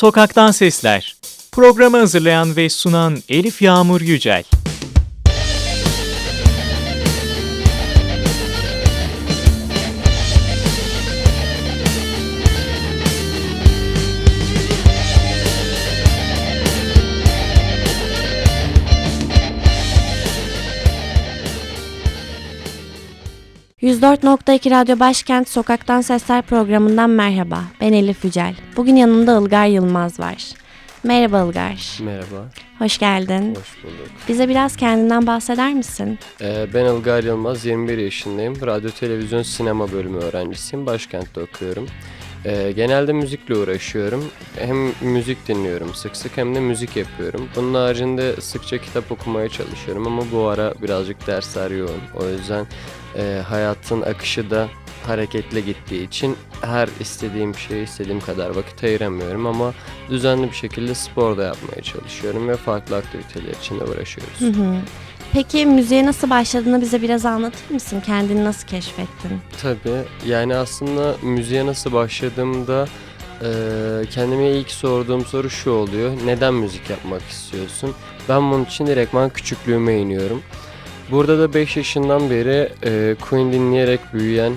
Sokaktan Sesler. Programı hazırlayan ve sunan Elif Yağmur Yücel. ...104.2 Radyo Başkent Sokaktan Sesler programından merhaba. Ben Elif Yücel. Bugün yanımda Ilgar Yılmaz var. Merhaba Ilgar. Merhaba, Hoş geldin. hoş bulduk. Bize biraz kendinden bahseder misin? Ee, ben Ilgar Yılmaz, 21 yaşındayım. Radyo, televizyon, sinema bölümü öğrencisiyim. Başkent'te okuyorum. Ee, genelde müzikle uğraşıyorum. Hem müzik dinliyorum sık sık hem de müzik yapıyorum. Bunun haricinde sıkça kitap okumaya çalışıyorum ama bu ara birazcık dersler yoğun. O yüzden e, hayatın akışı da hareketle gittiği için her istediğim şeye istediğim kadar vakit ayıramıyorum ama düzenli bir şekilde spor da yapmaya çalışıyorum ve farklı aktiviteler için de uğraşıyoruz. Hı hı. Peki müziğe nasıl başladığını bize biraz anlatır mısın? Kendini nasıl keşfettin? Tabii yani aslında müziğe nasıl başladığımda eee, kendime ilk sorduğum soru şu oluyor. Neden müzik yapmak istiyorsun? Ben bunun için direktman küçüklüğüme iniyorum. Burada da 5 yaşından beri eee, Queen dinleyerek büyüyen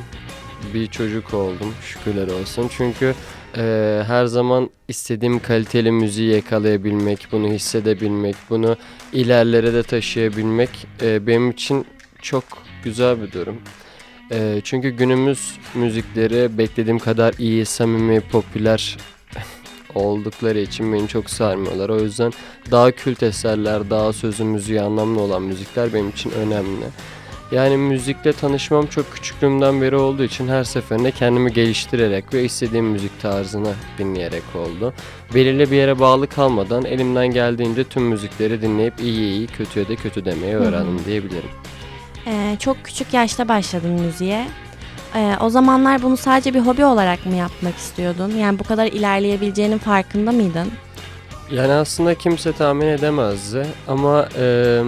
bir çocuk oldum şükürler olsun. Çünkü eee, her zaman istediğim kaliteli müziği yakalayabilmek, bunu hissedebilmek, bunu ilerlere de taşıyabilmek eee, benim için çok güzel bir durum. Ee, çünkü günümüz müzikleri beklediğim kadar iyi, samimi, popüler oldukları için beni çok sarmıyorlar. O yüzden daha kült eserler, daha sözü müziği anlamlı olan müzikler benim için önemli. Yani müzikle tanışmam çok küçüklüğümden beri olduğu için her seferinde kendimi geliştirerek ve istediğim müzik tarzını dinleyerek oldu. Belirli bir yere bağlı kalmadan elimden geldiğince tüm müzikleri dinleyip iyi iyi, kötüye de kötü demeyi öğrendim diyebilirim. Ee, çok küçük yaşta başladın müziğe. Ee, o zamanlar bunu sadece bir hobi olarak mı yapmak istiyordun? Yani bu kadar ilerleyebileceğinin farkında mıydın? Yani aslında kimse tahmin edemezdi ama eee,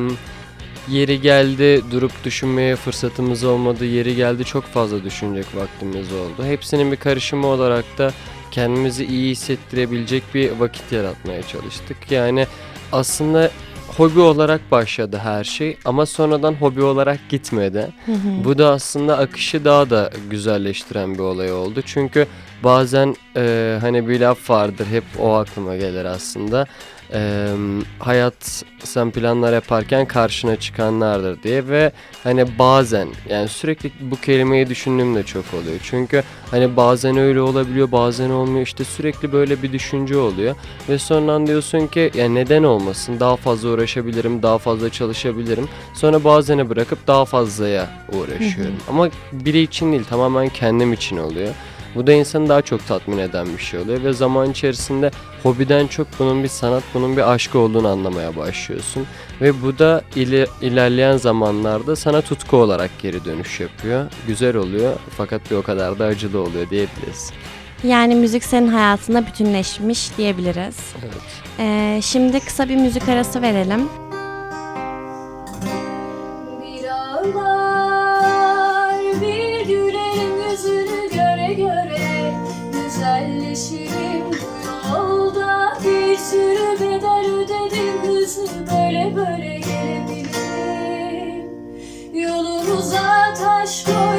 yeri geldi durup düşünmeye fırsatımız olmadı. Yeri geldi çok fazla düşünecek vaktimiz oldu. Hepsinin bir karışımı olarak da kendimizi iyi hissettirebilecek bir vakit yaratmaya çalıştık. Yani aslında hobi olarak başladı her şey ama sonradan hobi olarak gitmedi. Hı hı. Bu da aslında akışı daha da güzelleştiren bir olay oldu. Çünkü bazen e, hani bir laf vardır hep o aklıma gelir aslında. E, hayat sen planlar yaparken karşına çıkanlardır diye ve hani bazen yani sürekli bu kelimeyi düşündüğüm de çok oluyor. Çünkü hani bazen öyle olabiliyor bazen olmuyor işte sürekli böyle bir düşünce oluyor. Ve sonradan diyorsun ki ya neden olmasın daha fazla uğraşabilirim daha fazla çalışabilirim. Sonra bazeni bırakıp daha fazlaya uğraşıyorum. Ama biri için değil tamamen kendim için oluyor. Bu da insanı daha çok tatmin eden bir şey oluyor ve zaman içerisinde hobiden çok bunun bir sanat, bunun bir aşk olduğunu anlamaya başlıyorsun. Ve bu da ili- ilerleyen zamanlarda sana tutku olarak geri dönüş yapıyor. Güzel oluyor fakat bir o kadar da acılı oluyor diyebiliriz. Yani müzik senin hayatında bütünleşmiş diyebiliriz. Evet. Ee, şimdi kısa bir müzik arası verelim. aşk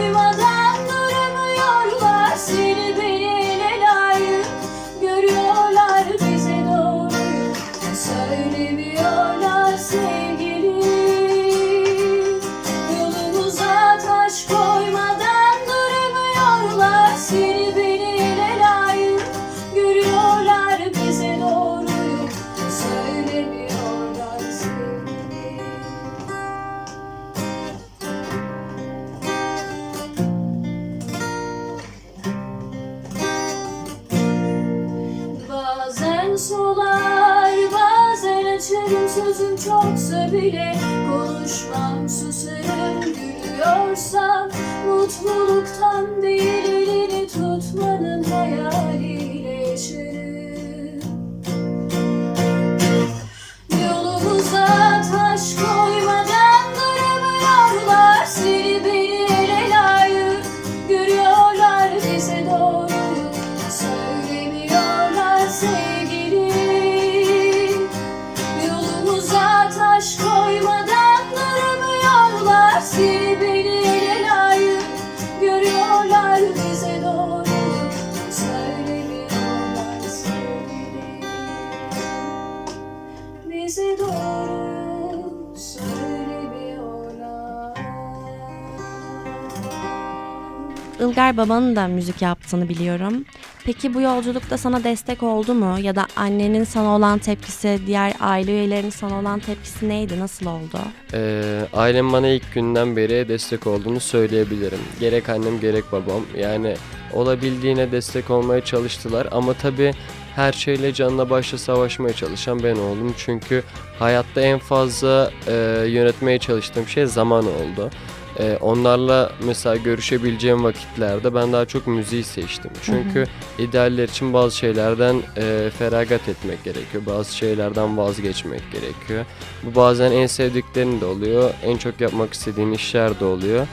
Ilgar babanın da müzik yaptığını biliyorum. Peki bu yolculukta sana destek oldu mu? Ya da annenin sana olan tepkisi, diğer aile üyelerinin sana olan tepkisi neydi? Nasıl oldu? Ee, ailem bana ilk günden beri destek olduğunu söyleyebilirim. Gerek annem gerek babam. Yani olabildiğine destek olmaya çalıştılar ama tabii her şeyle canla başla savaşmaya çalışan ben oldum. Çünkü hayatta en fazla e, yönetmeye çalıştığım şey zaman oldu. E, onlarla mesela görüşebileceğim vakitlerde ben daha çok müziği seçtim. Çünkü idealler için bazı şeylerden e, feragat etmek gerekiyor. Bazı şeylerden vazgeçmek gerekiyor. Bu bazen en sevdiklerin de oluyor. En çok yapmak istediğin işler de oluyor.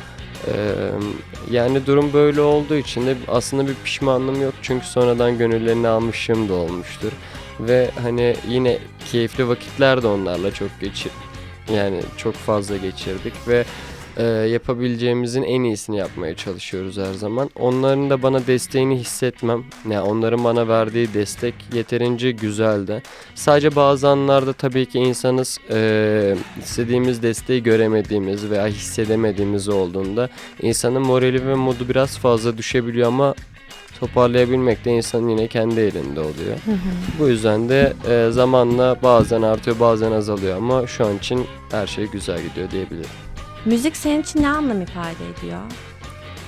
Ee, yani durum böyle olduğu için de aslında bir pişmanlığım yok. Çünkü sonradan gönüllerini almışım da olmuştur. Ve hani yine keyifli vakitler de onlarla çok geçir yani çok fazla geçirdik ve e, yapabileceğimizin en iyisini yapmaya çalışıyoruz her zaman. Onların da bana desteğini hissetmem. Yani onların bana verdiği destek yeterince güzeldi. Sadece bazı anlarda tabii ki insanız e, istediğimiz desteği göremediğimiz veya hissedemediğimiz olduğunda insanın morali ve modu biraz fazla düşebiliyor ama toparlayabilmek de insanın yine kendi elinde oluyor. Bu yüzden de e, zamanla bazen artıyor bazen azalıyor ama şu an için her şey güzel gidiyor diyebilirim. Müzik senin için ne anlam ifade ediyor?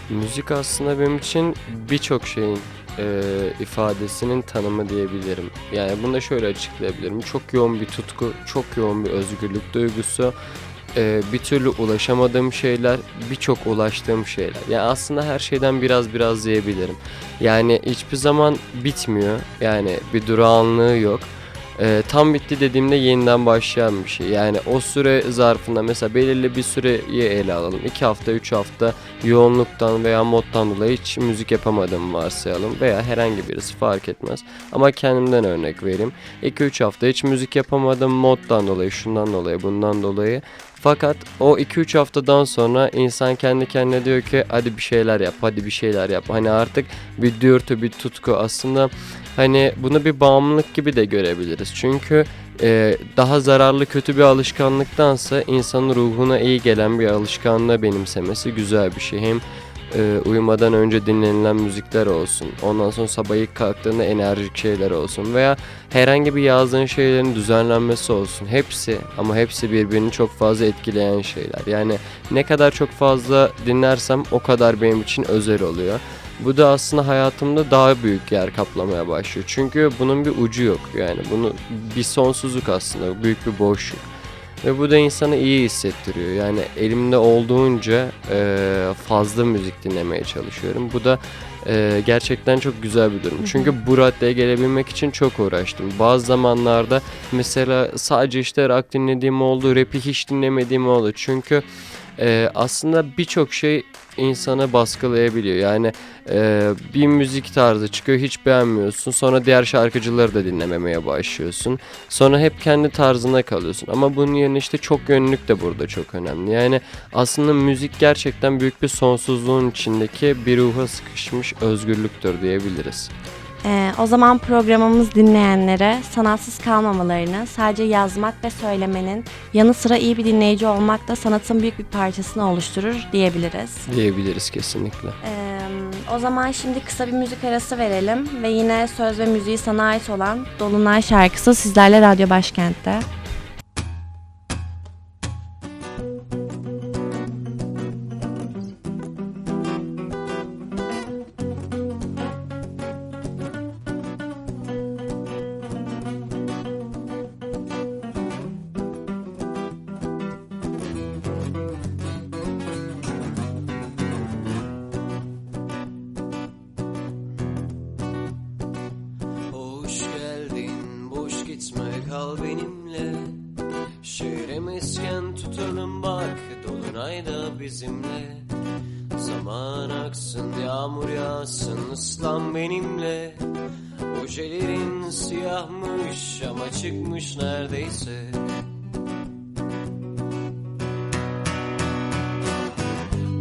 Müzik aslında benim için birçok şeyin e, ifadesinin tanımı diyebilirim. Yani bunu da şöyle açıklayabilirim. Çok yoğun bir tutku, çok yoğun bir özgürlük duygusu, e, bir türlü ulaşamadığım şeyler, birçok ulaştığım şeyler. Yani aslında her şeyden biraz biraz diyebilirim. Yani hiçbir zaman bitmiyor. Yani bir durağanlığı yok. E, tam bitti dediğimde yeniden başlayan bir şey. Yani o süre zarfında mesela belirli bir süreyi ele alalım. 2 hafta, 3 hafta yoğunluktan veya moddan dolayı hiç müzik yapamadığımı varsayalım veya herhangi birisi fark etmez. Ama kendimden örnek vereyim. 2-3 hafta hiç müzik yapamadım moddan dolayı, şundan dolayı, bundan dolayı. Fakat o 2-3 haftadan sonra insan kendi kendine diyor ki hadi bir şeyler yap, hadi bir şeyler yap. Hani artık bir dürtü, bir tutku aslında hani bunu bir bağımlılık gibi de görebiliriz. Çünkü e, daha zararlı kötü bir alışkanlıktansa insanın ruhuna iyi gelen bir alışkanlığı benimsemesi güzel bir şey. Hem e, uyumadan önce dinlenilen müzikler olsun. Ondan sonra sabah ilk kalktığında enerjik şeyler olsun. Veya herhangi bir yazdığın şeylerin düzenlenmesi olsun. Hepsi ama hepsi birbirini çok fazla etkileyen şeyler. Yani ne kadar çok fazla dinlersem o kadar benim için özel oluyor. Bu da aslında hayatımda daha büyük yer kaplamaya başlıyor. Çünkü bunun bir ucu yok. Yani bunu bir sonsuzluk aslında, büyük bir boşluk. Ve bu da insanı iyi hissettiriyor. Yani elimde olduğunca e, fazla müzik dinlemeye çalışıyorum. Bu da e, gerçekten çok güzel bir durum. Çünkü bu raddeye gelebilmek için çok uğraştım. Bazı zamanlarda mesela sadece işte rock dinlediğim oldu, rap'i hiç dinlemediğim oldu. Çünkü e, aslında birçok şey insanı baskılayabiliyor. Yani e, bir müzik tarzı çıkıyor hiç beğenmiyorsun. Sonra diğer şarkıcıları da dinlememeye başlıyorsun. Sonra hep kendi tarzına kalıyorsun. Ama bunun yerine işte çok yönlülük de burada çok önemli. Yani aslında müzik gerçekten büyük bir sonsuzluğun içindeki bir ruha sıkışmış özgürlüktür diyebiliriz. Ee, o zaman programımız dinleyenlere sanatsız kalmamalarını, sadece yazmak ve söylemenin yanı sıra iyi bir dinleyici olmak da sanatın büyük bir parçasını oluşturur diyebiliriz. Diyebiliriz kesinlikle. Ee, o zaman şimdi kısa bir müzik arası verelim ve yine söz ve müziği sana ait olan Dolunay şarkısı sizlerle Radyo Başkent'te.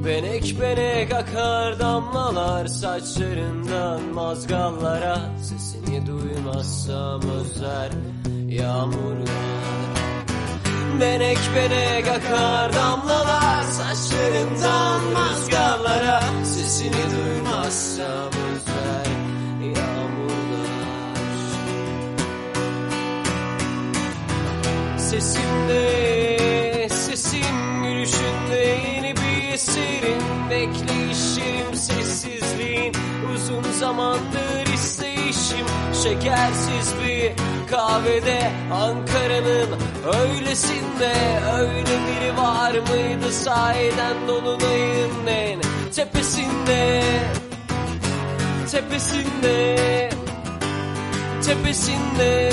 Benek benek akar damlalar saçlarından mazgallara. Sesini duymazsam özler yağmurlar. Benek benek akar damlalar Saçlarından rüzgarlara Sesini duymazsam özler yağmurlar. Sesimde, sesim gülüşünde eserin Bekleyişim, sessizliğin. Uzun zamandır isteyişim Şekersiz bir kahvede. Ankara'nın öylesinde Öyle biri var mıydı? Sahiden Dolunay'ın en tepesinde Tepesinde Tepesinde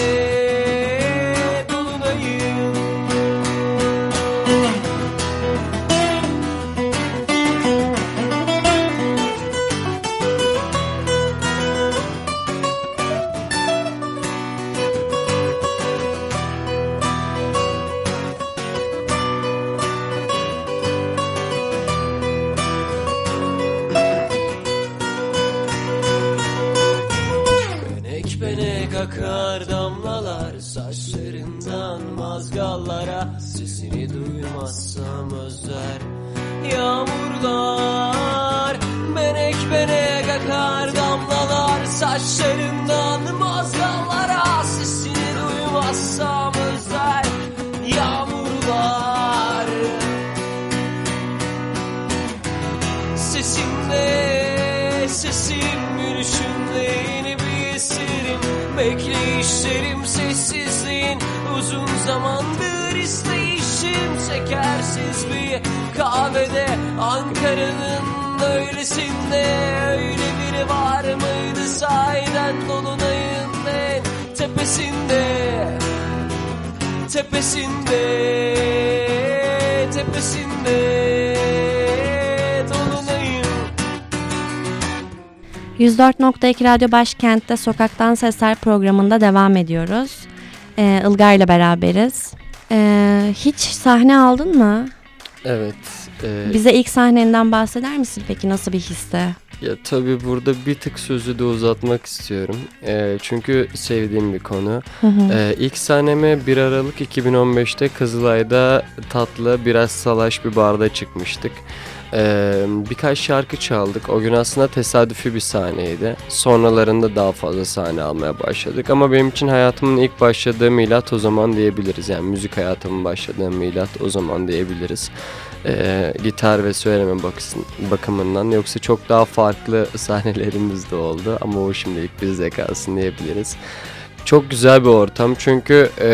Bekleyişlerim sessizliğin uzun zamandır isteyişim Şekersiz bir kahvede. Ankara'nın öylesinde Öyle biri var mıydı? Sahiden Dolunay'ın en tepesinde Tepesinde, tepesinde 104.2 Radyo Başkent'te Sokaktan Sesler programında devam ediyoruz. Ee, Ilgar ile beraberiz. Ee, hiç sahne aldın mı? Evet. e, Bize ilk sahnenden bahseder misin peki nasıl bir histi? Ya tabii burada bir tık sözü de uzatmak istiyorum. E, çünkü sevdiğim bir konu. Hı hı. E, ilk sahneme 1 Aralık 2015'te Kızılay'da tatlı biraz salaş bir barda çıkmıştık. E, birkaç şarkı çaldık. O gün aslında tesadüfi bir sahneydi. Sonralarında daha fazla sahne almaya başladık. Ama benim için hayatımın ilk başladığı milat o zaman diyebiliriz. Yani müzik hayatımın başladığı milat o zaman diyebiliriz. E, gitar ve söyleme bakısın, bakımından. Yoksa çok daha farklı sahnelerimiz de oldu. Ama o şimdilik bizde kalsın diyebiliriz. Çok güzel bir ortam çünkü e,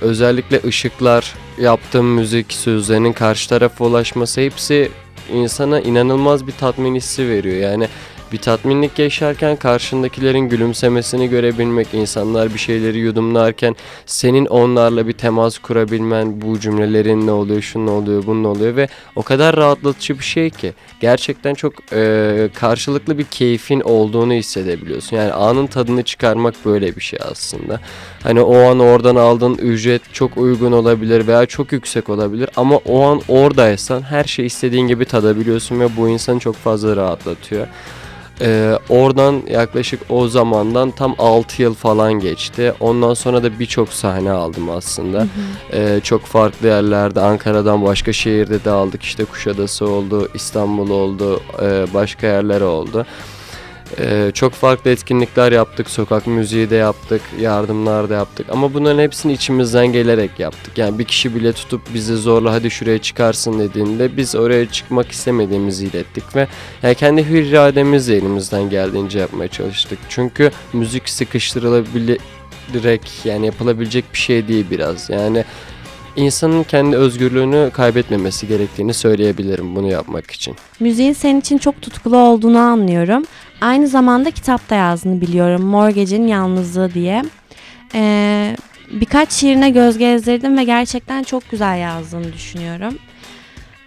özellikle ışıklar, yaptığım müzik, sözlerinin karşı tarafa ulaşması hepsi insana inanılmaz bir tatmin hissi veriyor. Yani bir tatminlik yaşarken karşındakilerin gülümsemesini görebilmek, insanlar bir şeyleri yudumlarken senin onlarla bir temas kurabilmen, bu cümlelerin ne oluyor, şunun ne oluyor, bunun ne oluyor ve o kadar rahatlatıcı bir şey ki gerçekten çok e, karşılıklı bir keyfin olduğunu hissedebiliyorsun. Yani anın tadını çıkarmak böyle bir şey aslında. Hani o an oradan aldığın ücret çok uygun olabilir veya çok yüksek olabilir ama o an oradaysan her şey istediğin gibi tadabiliyorsun ve bu insanı çok fazla rahatlatıyor. Ee, oradan yaklaşık o zamandan tam 6 yıl falan geçti. Ondan sonra da birçok sahne aldım aslında. Ee, çok farklı yerlerde, Ankara'dan başka şehirde de aldık. İşte Kuşadası oldu, İstanbul oldu, e, başka yerler oldu. Ee, çok farklı etkinlikler yaptık, sokak müziği de yaptık, yardımlar da yaptık. Ama bunların hepsini içimizden gelerek yaptık. Yani bir kişi bile tutup bizi zorla hadi şuraya çıkarsın dediğinde biz oraya çıkmak istemediğimizi ilettik ve yani kendi hür irademizle elimizden geldiğince yapmaya çalıştık. Çünkü müzik sıkıştırılabilerek yani yapılabilecek bir şey değil biraz. Yani insanın kendi özgürlüğünü kaybetmemesi gerektiğini söyleyebilirim bunu yapmak için. Müziğin senin için çok tutkulu olduğunu anlıyorum. Aynı zamanda kitap da yazdığını biliyorum. Mortgage'in Yalnızlığı diye. Ee, birkaç şiirine göz gezdirdim ve gerçekten çok güzel yazdığını düşünüyorum.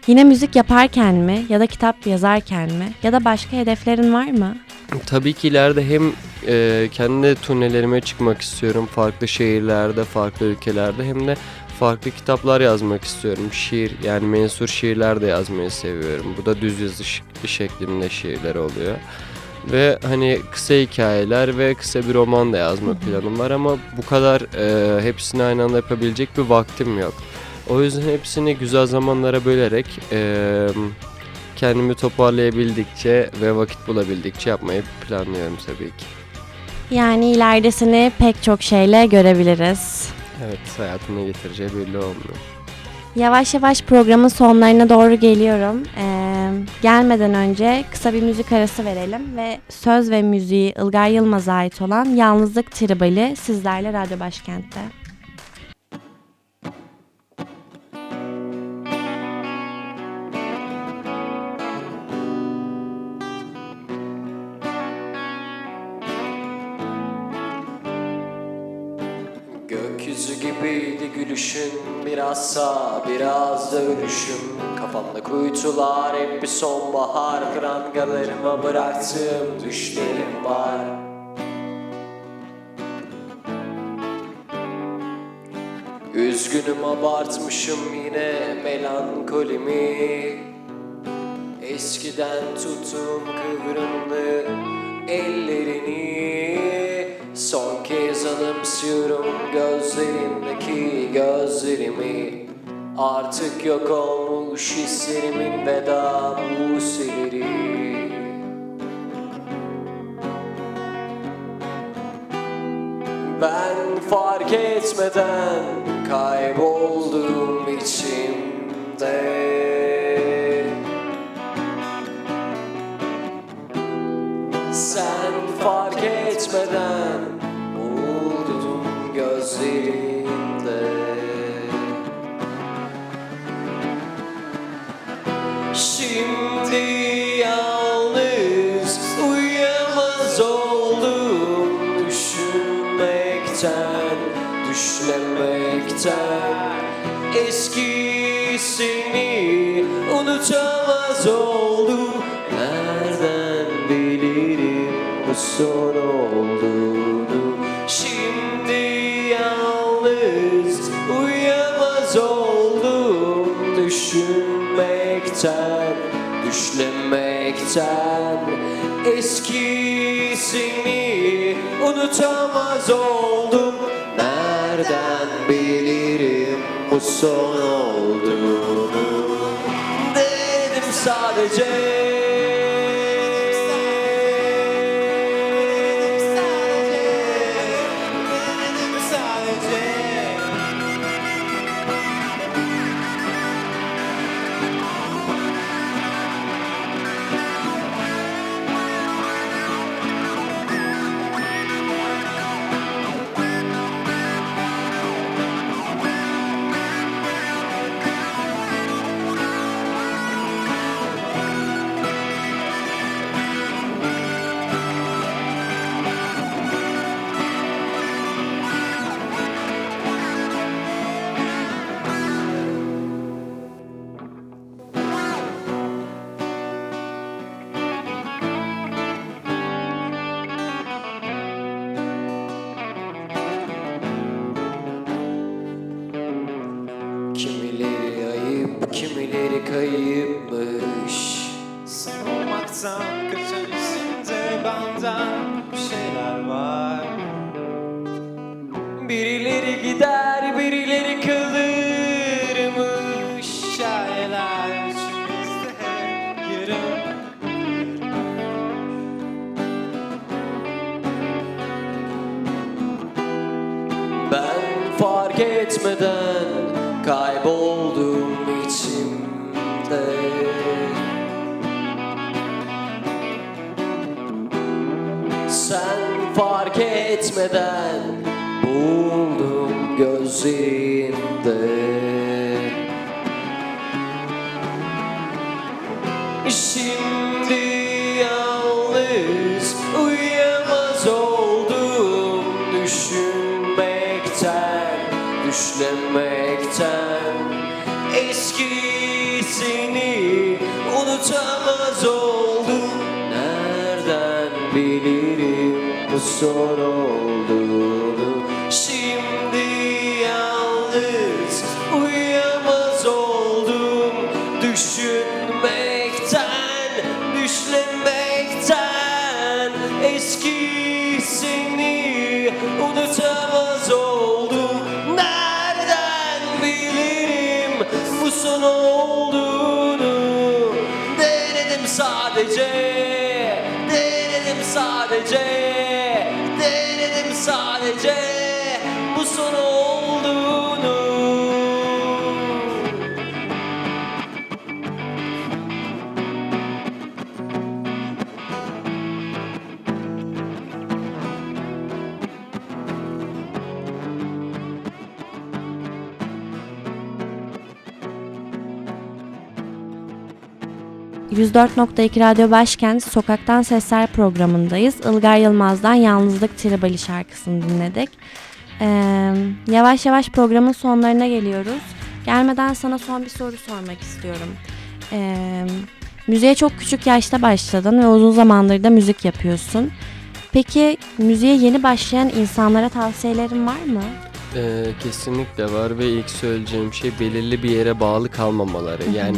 Yine müzik yaparken mi ya da kitap yazarken mi ya da başka hedeflerin var mı? Tabii ki ileride hem e, kendi turnelerime çıkmak istiyorum. Farklı şehirlerde, farklı ülkelerde hem de farklı kitaplar yazmak istiyorum. Şiir yani mensur şiirler de yazmayı seviyorum. Bu da düz yazı şeklinde şiirler oluyor. Ve hani kısa hikayeler ve kısa bir roman da yazma planım var ama bu kadar e, hepsini aynı anda yapabilecek bir vaktim yok. O yüzden hepsini güzel zamanlara bölerek eee, kendimi toparlayabildikçe ve vakit bulabildikçe yapmayı planlıyorum tabii ki. Yani ileride seni pek çok şeyle görebiliriz. Evet hayatın ne getireceği belli olmuyor. Yavaş yavaş programın sonlarına doğru geliyorum. Ee, gelmeden önce kısa bir müzik arası verelim ve söz ve müziği Ilgay Yılmaz'a ait olan Yalnızlık Tribali sizlerle Radyo Başkent'te. Gülüşün Biraz sağ biraz da ölüşüm Kafamda kuytular hep bir sonbahar. Prangalarıma bıraktığım düşlerim var. Üzgünüm abartmışım yine melankolimi. Eskiden tuttuğum kıvrımlı ellerini Son kez anımsıyorum gözlerimdeki gözlerimi. Artık yok olmuş hislerimin veda buseleri Ben fark etmeden kayboldum içimde Sen fark etmeden buldum gözlerinde Unutamaz oldum. Nereden bilirim bu son olduğunu? Dedim sadece etmeden buldum gözlerinde Şimdi zor olduğunu. Şimdi yalnız uyuyamaz oldum. Düşünmekten, düşlemekten Eski seni unutamaz oldum. Nereden bilirim bu son olduğunu? Denedim sadece sadece. ...104.2 Radyo Başkent Sokaktan Sesler programındayız. Ilgar Yılmaz'dan Yalnızlık Tribali şarkısını dinledik. Ee, yavaş yavaş programın sonlarına geliyoruz. Gelmeden sana son bir soru sormak istiyorum. Ee, müziğe çok küçük yaşta başladın ve uzun zamandır da müzik yapıyorsun. Peki müziğe yeni başlayan insanlara tavsiyelerin var mı? Ee, kesinlikle var ve ilk söyleyeceğim şey belirli bir yere bağlı kalmamaları. hı. Yani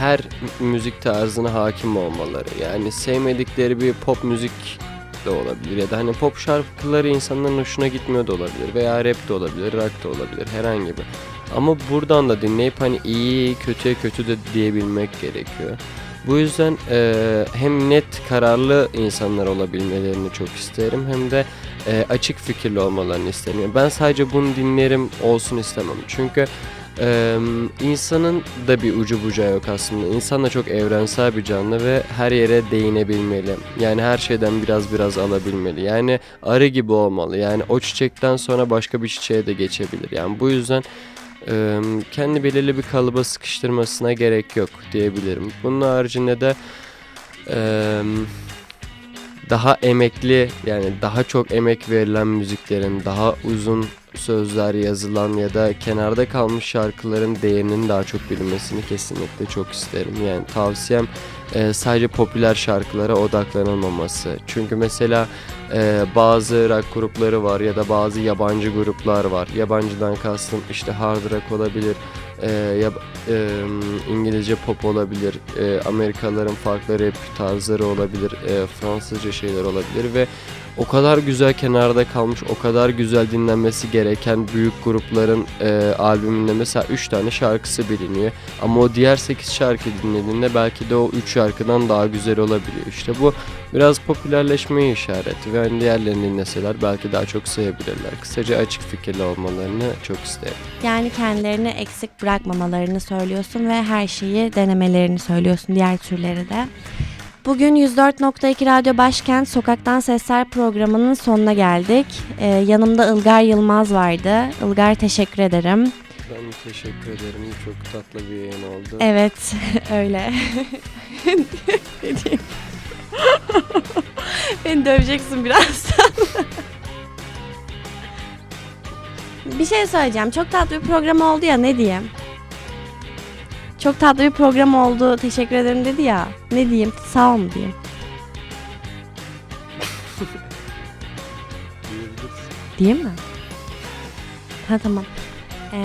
her müzik tarzına hakim olmaları. Yani sevmedikleri bir pop müzik de olabilir ya da hani pop şarkıları insanların hoşuna gitmiyor da olabilir veya rap de olabilir, rock da olabilir herhangi bir. Ama buradan da dinleyip hani iyi kötüye kötü de diyebilmek gerekiyor. Bu yüzden eee, hem net kararlı insanlar olabilmelerini çok isterim hem de e, açık fikirli olmalarını isterim. Ben sadece bunu dinlerim olsun istemem. Çünkü e, insanın da bir ucu bucağı yok aslında. İnsan da çok evrensel bir canlı ve her yere değinebilmeli. Yani her şeyden biraz biraz alabilmeli. Yani arı gibi olmalı. Yani o çiçekten sonra başka bir çiçeğe de geçebilir. Yani bu yüzden e, kendi belirli bir kalıba sıkıştırmasına gerek yok diyebilirim. Bunun haricinde de e, daha emekli yani daha çok emek verilen müziklerin daha uzun sözler yazılan ya da kenarda kalmış şarkıların değerinin daha çok bilinmesini kesinlikle çok isterim. Yani tavsiyem e, sadece popüler şarkılara odaklanılmaması. Çünkü mesela e, bazı rock grupları var ya da bazı yabancı gruplar var. Yabancıdan kastım işte hard rock olabilir, e, yab- e, İngilizce pop olabilir, e, Amerikalıların farklı rap tarzları olabilir, e, Fransızca şeyler olabilir ve o kadar güzel kenarda kalmış, o kadar güzel dinlenmesi gereken büyük grupların e, albümünde mesela 3 tane şarkısı biliniyor. Ama o diğer 8 şarkı dinlediğinde belki de o 3 şarkıdan daha güzel olabiliyor. İşte bu biraz popülerleşmeye işareti ve hani diğerlerini dinleseler belki daha çok sevebilirler. Kısaca açık fikirli olmalarını çok isterim. Yani kendilerini eksik bırakmamalarını söylüyorsun ve her şeyi denemelerini söylüyorsun diğer türleri de. Bugün 104.2 Radyo Başkent Sokaktan Sesler programının sonuna geldik. Ee, yanımda Ilgar Yılmaz vardı. Ilgar teşekkür ederim. Ben teşekkür ederim. Çok tatlı bir yayın oldu. Evet öyle. Ne diyeyim? Beni döveceksin birazdan. bir şey söyleyeceğim. Çok tatlı bir program oldu ya ne diyeyim? Çok tatlı bir program oldu. Teşekkür ederim dedi ya. Ne diyeyim? Sağ ol mu diyeyim? Diyeyim mi? Ha tamam. Ee,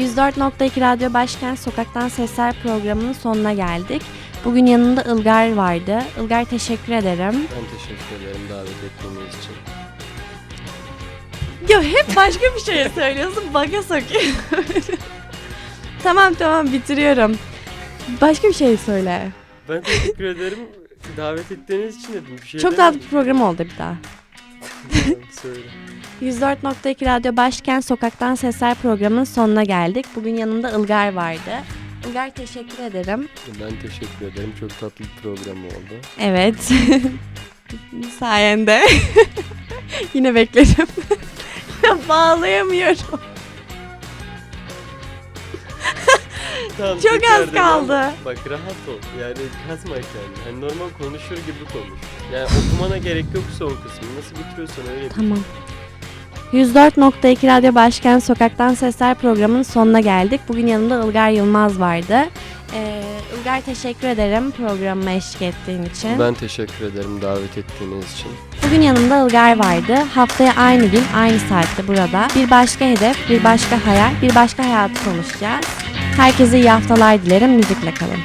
104.2 Radyo Başkent Sokaktan Sesler programının sonuna geldik. Bugün yanında Ilgar vardı. Ilgar teşekkür ederim. Ben teşekkür ederim davet ettiğiniz için. Ya hep başka bir şey söylüyorsun. Baga sokuyor. tamam tamam bitiriyorum. Başka bir şey söyle. Ben teşekkür ederim. Davet ettiğiniz için dedim. Bir şey Çok tatlı bir program oldu bir daha. Söyle. 104.2 Radyo Başkent Sokaktan Sesler programının sonuna geldik. Bugün yanımda Ilgar vardı. Ilgar teşekkür ederim. Ben teşekkür ederim. Çok tatlı bir program oldu. Evet. Sayende. Yine bekledim. Bağlayamıyorum. Tamam, Çok tekrar az devam. kaldı. Bak rahat ol. Yani kasma kendini. Hani normal konuşur gibi konuş. Yani okumana gerek yok son kısmı. Nasıl bitiriyorsan öyle bitir. Tamam. 104.2 Radyo Başkent Sokaktan Sesler programının sonuna geldik. Bugün yanımda Ilgar Yılmaz vardı. Ilgar teşekkür ederim programıma eşlik ettiğin için. Ben teşekkür ederim davet ettiğiniz için. Bugün yanımda Ilgar vardı. Haftaya aynı gün, aynı saatte burada. Bir başka hedef, bir başka hayal, bir başka hayatı konuşacağız. Herkese iyi haftalar dilerim. Müzikle kalın.